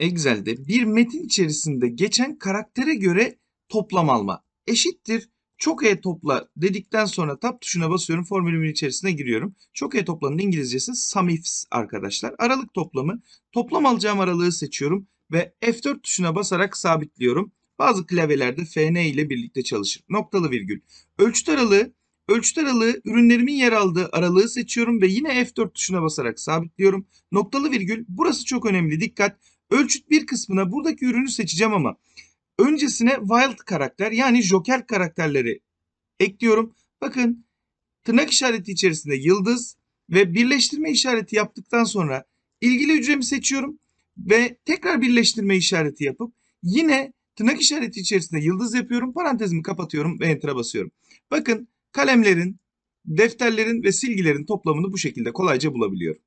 Excel'de bir metin içerisinde geçen karaktere göre toplam alma eşittir. Çok e topla dedikten sonra tab tuşuna basıyorum. Formülümün içerisine giriyorum. Çok e toplanın İngilizcesi sum ifs arkadaşlar. Aralık toplamı. Toplam alacağım aralığı seçiyorum ve F4 tuşuna basarak sabitliyorum. Bazı klavyelerde FN ile birlikte çalışır. Noktalı virgül. Ölçüt aralığı Ölçüt aralığı ürünlerimin yer aldığı aralığı seçiyorum ve yine F4 tuşuna basarak sabitliyorum. Noktalı virgül burası çok önemli dikkat. Ölçüt bir kısmına buradaki ürünü seçeceğim ama öncesine wild karakter yani joker karakterleri ekliyorum. Bakın tırnak işareti içerisinde yıldız ve birleştirme işareti yaptıktan sonra ilgili hücremi seçiyorum ve tekrar birleştirme işareti yapıp yine tırnak işareti içerisinde yıldız yapıyorum. Parantezimi kapatıyorum ve enter'a basıyorum. Bakın kalemlerin, defterlerin ve silgilerin toplamını bu şekilde kolayca bulabiliyorum.